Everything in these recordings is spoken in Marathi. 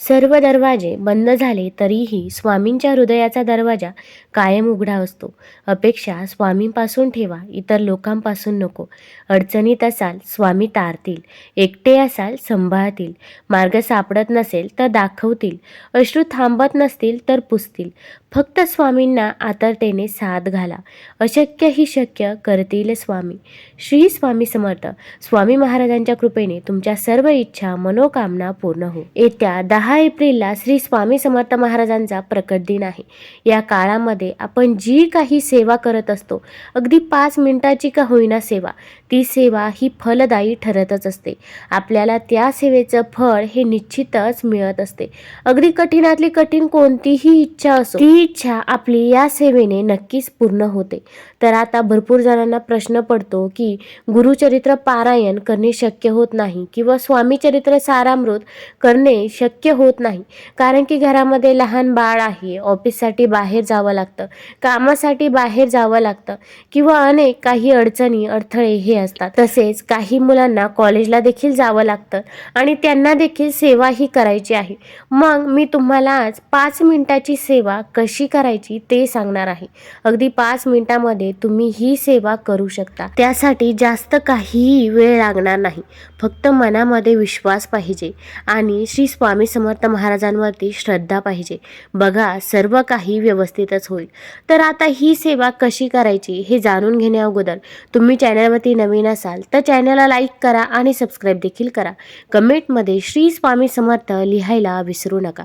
सर्व दरवाजे बंद झाले तरीही स्वामींच्या हृदयाचा दरवाजा कायम उघडा असतो. अपेक्षा स्वामींपासून ठेवा इतर लोकांपासून नको. अडचणीत असाल स्वामी तारतील एकटे असाल संभाळतील. मार्ग सापडत नसेल तर दाखवतील. अश्रू थांबत नसतील तर पुसतील. फक्त स्वामींना आतरतेने साथ घाला. अशक्य ही शक्य करतील स्वामी. श्री स्वामी समर्थ. स्वामी महाराजांच्या कृपेने तुमच्या सर्व इच्छा मनोकामना पूर्ण हो. येत्या दहा एप्रिलला श्री स्वामी समर्थ महाराजांचा प्रकट दिन आहे. या काळामध्ये आपण जी काही सेवा करत असतो अगदी पाच मिनिटाची का होईना सेवा ती सेवा ही फलदायी ठरतच असते. आपल्याला त्या सेवेचं फळ हे निश्चितच मिळत असते. अगदी कठीणातली कठीण कोणतीही इच्छा असो ती इच्छा आपली या सेवेने नक्कीच पूर्ण होते. तर आता भरपूर जणांना प्रश्न पडतो की गुरुचरित्र पारायण करणे शक्य होत नाही किंवा स्वामी चरित्र सारामृत करणे शक्य होत नाही. कारण की घरामध्ये लहान बाळ आहे. ऑफिससाठी बाहेर जावं लागतं. कामासाठी बाहेर जावं लागतं. किंवा अनेक काही अडचणी अडथळे हे असतात. तसेच काही मुलांना कॉलेजला देखील जावं लागतं आणि त्यांना देखील सेवा ही करायची आहे. मग मी तुम्हाला आज पाच मिनिटाची सेवा कशी करायची ते सांगणार आहे. अगदी पाच मिनिटामध्ये तुम्ही ही सेवा करू शकता. त्यासाठी जास्त काहीही वेळ लागणार नाही. फक्त मनामध्ये विश्वास पाहिजे. आणि श्री स्वामी समर्थ महाराजांवरती श्रद्धा पाहिजे. बघा सर्व काही व्यवस्थितच होईल. तर आता ही सेवा कशी करायची हे जाणून घेण्या अगोदर तुम्ही चॅनलवरती नवीन असाल तर चॅनलला लाईक करा आणि सबस्क्राईब देखील करा. कमेंटमध्ये श्री स्वामी समर्थ लिहायला विसरू नका.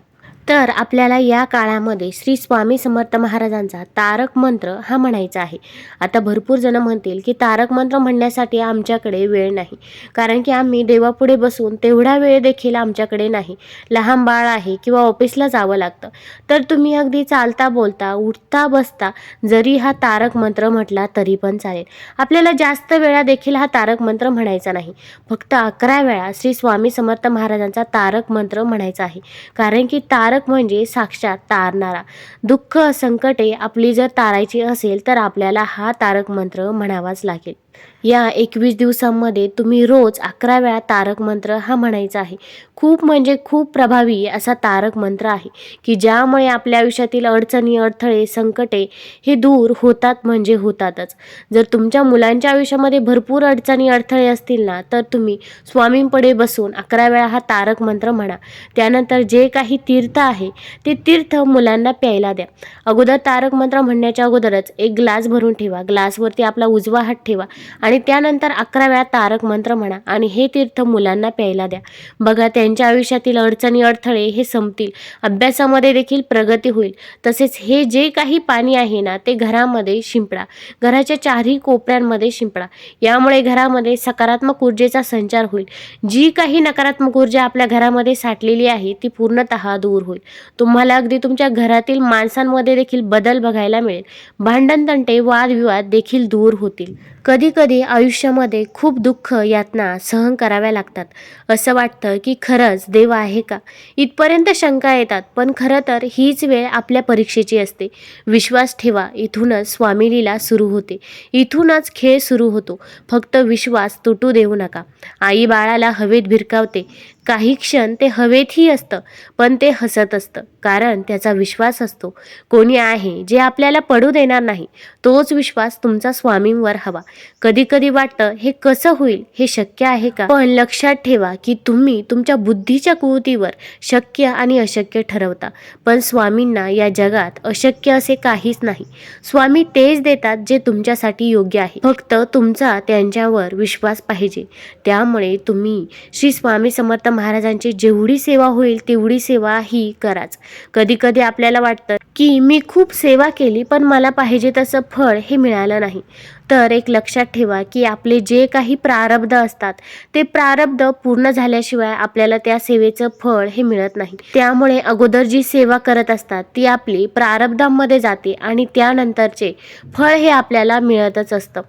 तर आपल्याला या काळामध्ये श्री स्वामी समर्थ महाराजांचा तारक मंत्र हा म्हणायचा आहे. आता भरपूर जण म्हणतील की तारक मंत्र म्हणण्यासाठी आमच्याकडे वेळ नाही. कारण की आम्ही देवापुढे बसून तेवढा वेळ देखील आमच्याकडे नाही. लहान बाळ आहे किंवा ऑफिसला जावं लागतं. तर तुम्ही अगदी चालता बोलता उठता बसता जरी हा तारक मंत्र म्हटला तरी पण चालेल. आपल्याला जास्त वेळा देखील हा तारक मंत्र म्हणायचा नाही. फक्त अकरा वेळा श्री स्वामी समर्थ महाराजांचा तारक मंत्र म्हणायचा आहे. कारण की तारक तारक म्हणजे साक्षात तारणारा. दुःख संकटे आपली जर तारायची असेल तर आपल्याला हा तारक मंत्र म्हणावाच लागेल. या एकवीस दिवसांमध्ये तुम्ही रोज अकरा वेळा तारक मंत्र हा म्हणायचा आहे. खूप म्हणजे खूप प्रभावी असा तारक मंत्र आहे की ज्यामुळे आपल्या आयुष्यातील अडचणी अडथळे संकटे हे दूर होतात म्हणजे होतातच. जर तुमच्या मुलांच्या आयुष्यामध्ये भरपूर अडचणी अडथळे असतील ना तर तुम्ही स्वामींपुढे बसून अकरा वेळा हा तारक मंत्र म्हणा. त्यानंतर जे काही तीर्थ आहे ते तीर्थ मुलांना प्यायला द्या. अगोदर तारक मंत्र म्हणण्याच्या अगोदरच एक ग्लास भरून ठेवा. ग्लासवरती आपला उजवा हात ठेवा. आणि त्यानंतर अकरा वेळा तारक मंत्र म्हणा आणि हे तीर्थ मुलांना प्यायला द्या. बघा त्यांच्या आयुष्यातील अडचणी अडथळे हे संपतील. अभ्यासामध्ये देखील प्रगती होईल. तसेच हे जे काही पाणी आहे ना ते घरामध्ये शिंपडा. घराच्या चारही कोपऱ्यांमध्ये शिंपडा. यामुळे घरामध्ये सकारात्मक ऊर्जेचा संचार होईल. जी काही नकारात्मक ऊर्जा आपल्या घरामध्ये साठलेली आहे ती पूर्णतः दूर होईल. तुम्हाला अगदी तुमच्या घरातील माणसांमध्ये देखील बदल बघायला मिळेल. भांडण तंटे वादविवाद देखील दूर होतील. कधीकधी आयुष्यामध्ये खूप दुःख यातना सहन कराव्या लागतात. असं वाटतं की खरंच देव आहे का? इथपर्यंत शंका येतात पण खरं तर हीच वेळ आपल्या परीक्षेची असते. विश्वास ठेवा इथूनच स्वामीलीला सुरू होते. इथूनच खेळ सुरू होतो. फक्त विश्वास तुटू देऊ नका. आई बाळाला हवेत भिरकावते. काही क्षण ते हवेतही असतं पण ते हसत असतं. कारण त्याचा विश्वास असतो. कोणी आहे जे आपल्याला पडू देणार नाही तोच विश्वास तुमचा स्वामींवर हवा. कधी कधी वाटतं हे कसं होईल? हे शक्य आहे का? पण लक्षात ठेवा की तुम्ही तुमच्या बुद्धीच्या कुवतीवर शक्य आणि अशक्य ठरवता. पण स्वामींना या जगात अशक्य असे काहीच नाही. स्वामी तेच देतात जे तुमच्यासाठी योग्य आहे. फक्त तुमचा त्यांच्यावर विश्वास पाहिजे. त्यामुळे तुम्ही श्री स्वामी समर्थ महाराजांची जेवढी सेवा होईल तेवढी सेवा ही कराच. कधी कधी आपल्याला वाटतं की मी खूप सेवा केली पण मला पाहिजे तसं फळ हे मिळालं नाही. तर एक लक्षात ठेवा की आपले जे काही प्रारब्ध असतात ते प्रारब्ध पूर्ण झाल्याशिवाय आपल्याला त्या सेवेचं फळ हे मिळत नाही. त्यामुळे अगोदर जी सेवा करत असतात ती आपली प्रारब्धांमध्ये जाते आणि त्यानंतरचे फळ हे आपल्याला मिळतच असतं.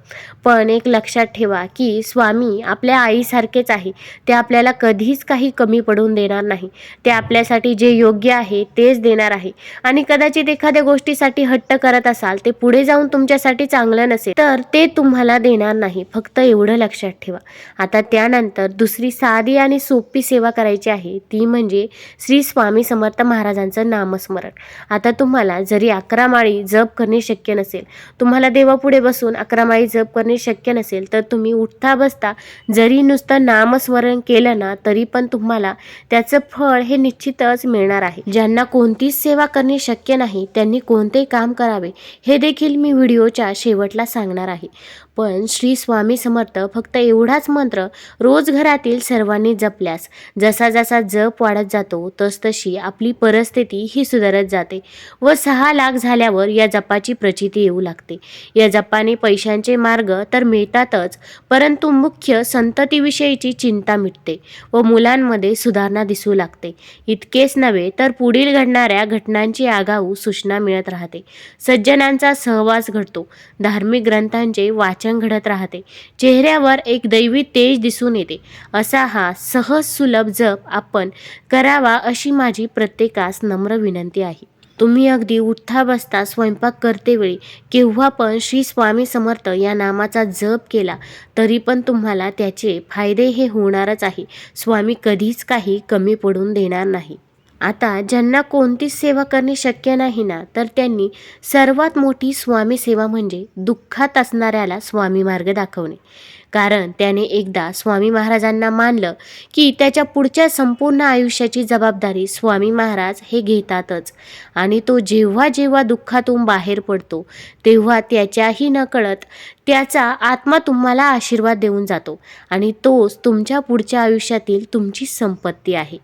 पण एक लक्षात ठेवा की स्वामी आपल्या आईसारखेच आहे ते आपल्याला कधीच काही कमी पडून देणार नाही. ते आपल्यासाठी जे योग्य आहे तेच देणार आहे. आणि कदाचित एखाद्या गोष्टीसाठी हट्ट करत असाल ते पुढे जाऊन तुमच्यासाठी चांगलं नसेल तर ते तुम्हाला देणार नाही. फक्त एवढं लक्षात ठेवा. आता त्यानंतर दुसरी साधी आणि सोपी सेवा करायची आहे. ती म्हणजे श्री स्वामी समर्थ महाराजांचं नामस्मरण. आता तुम्हाला जरी अकरा माळी जप करणे शक्य नसेल तुम्हाला देवापुढे बसून अकरा माळी जप करणे शक्य नसेल तर तुम्ही उठता बसता जरी नुसतं नामस्मरण केलं ना तरी पण तुम्हाला त्याचं फळ हे निश्चितच मिळणार आहे. ज्यांना कोणतीच सेवा करणे शक्य नाही त्यांनी कोणते काम करावे हे देखील मी व्हिडिओच्या शेवटला सांगणार आहे. पण श्री स्वामी समर्थ फक्त एवढाच मंत्र रोज घरातील सर्वांनी जपल्यास जसा जसा जप वाढत जातो तसतशी आपली परिस्थिती ही सुधारत जाते व सहा लाख झाल्यावर या जपाची प्रचिती येऊ लागते. या जपाने पैशांचे मार्ग तर मिळतातच परंतु मुख्य संततीविषयीची चिंता मिटते व मुलांमध्ये सुधारणा दिसू लागते. इतकेच नव्हे तर पुढील घडणाऱ्या घटनांची आगाऊ सूचना मिळत राहते. सज्जनांचा सहवास घडतो. धार्मिक ग्रंथांचे वाचन घडत राहते. चेहऱ्यावर एक दैवी तेज दिसून येते. असा हा सहज सुलभ जप आपण करावा अशी माझी प्रत्येकास नम्र विनंती आहे. तुम्ही अगदी उठता बसता स्वयंपाक करतेवेळी केव्हा पण श्री स्वामी समर्थ या नामाचा जप केला तरी पण तुम्हाला त्याचे फायदे हे होणारच आहे. स्वामी कधीच काही कमी पडून देणार नाही. आता ज्यांना कोणतीच सेवा करणे शक्य नाही ना तर त्यांनी सर्वात मोठी स्वामी सेवा म्हणजे दुःखात असणाऱ्याला स्वामी मार्ग दाखवणे. कारण त्याने एकदा स्वामी महाराजांना मानलं की त्याच्या पुढच्या संपूर्ण आयुष्याची जबाबदारी स्वामी महाराज हे घेतातच. आणि तो जेव्हा जेव्हा दुःखातून बाहेर पडतो तेव्हा त्याच्याही नकळत त्याचा आत्मा तुम्हाला आशीर्वाद देऊन जातो आणि तोच तुमच्या पुढच्या आयुष्यातील तुमची संपत्ती आहे.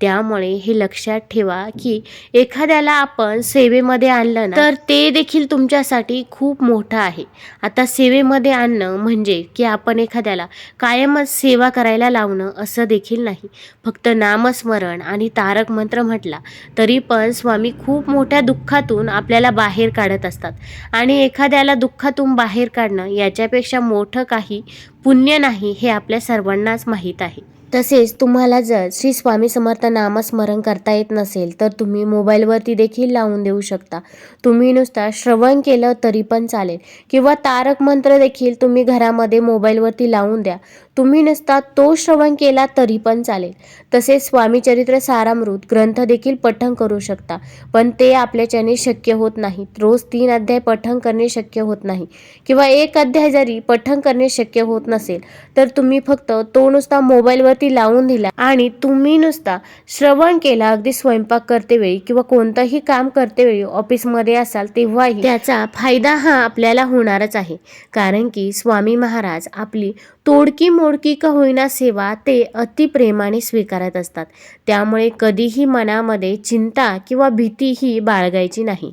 त्यामुळे हे लक्षात ठेवा की एखाद्याला आपण सेवेमध्ये आणलं तर ते देखील तुमच्यासाठी खूप मोठं आहे. आता सेवेमध्ये आणणं म्हणजे की आपण एखाद्याला कायमच सेवा करायला लावणं असं देखील नाही. फक्त नामस्मरण आणि तारक मंत्र म्हटला तरी पण स्वामी खूप मोठ्या दुःखातून आपल्याला बाहेर काढत असतात. आणि एखाद्याला दुःखातून बाहेर काढणं याच्यापेक्षा मोठं काही पुण्य नाही हे आपल्या सर्वांनाच माहीत आहे. तसेच तुम्हाला जर श्री स्वामी समर्थ नामस्मरण करता येत नसेल तर तुम्ही मोबाईलवरती देखील लावून देऊ शकता. तुम्ही नुसता श्रवण केलं तरी पण चालेल. किंवा तारक मंत्र देखील तुम्ही घरामध्ये मोबाईलवरती लावून द्या. तुम्ही नुसता तो श्रवण केला तरी पण चालेल. तसेच स्वामी चरित्र सारामृत ग्रंथ देखील पठण करू शकता. पण ते आपल्याच्याने शक्य होत नाही. रोज तीन अध्याय पठण करणे शक्य होत नाही. किंवा एक अध्याय जरी पठण करणे शक्य होत नसेल तर तुम्ही फक्त तो नुसता मोबाईलवरती लावून दिला आणि तुम्ही नुसता श्रवण केला अगदी स्वयंपाक करते वेळी किंवा कोणतंही काम करते वेळी ऑफिसमध्ये असाल तेव्हाही. त्याचा फायदा हा आपल्याला होणारच आहे. कारण की स्वामी महाराज आपली तोडकी मोडकी का होईना सेवा ते अतिप्रेमाने स्वीकारत असतात. त्यामुळे कधीही मनामध्ये चिंता किंवा भीती ही बाळगायची नाही.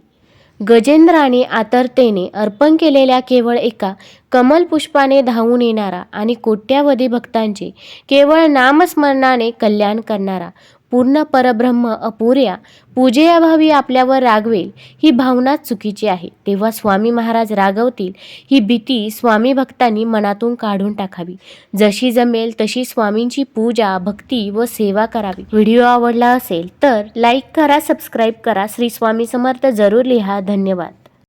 गजेंद्राने आतरतेने अर्पण केलेल्या केवळ एका कमलपुष्पाने धावून येणारा आणि कोट्यावधी भक्तांचे केवळ नामस्मरणाने कल्याण करणारा पूर्ण परब्रह्म अपुऱ्या पूजेअभावी आपल्यावर रागवेल ही भावना चुकीची आहे. तेव्हा स्वामी महाराज रागवतील ही भीती स्वामी भक्तांनी मनातून काढून टाकावी. जशी जमेल तशी स्वामींची पूजा भक्ती व सेवा करावी. व्हिडिओ आवडला असेल तर लाईक करा सबस्क्राईब करा. श्री स्वामी समर्थ जरूर लिहा. धन्यवाद.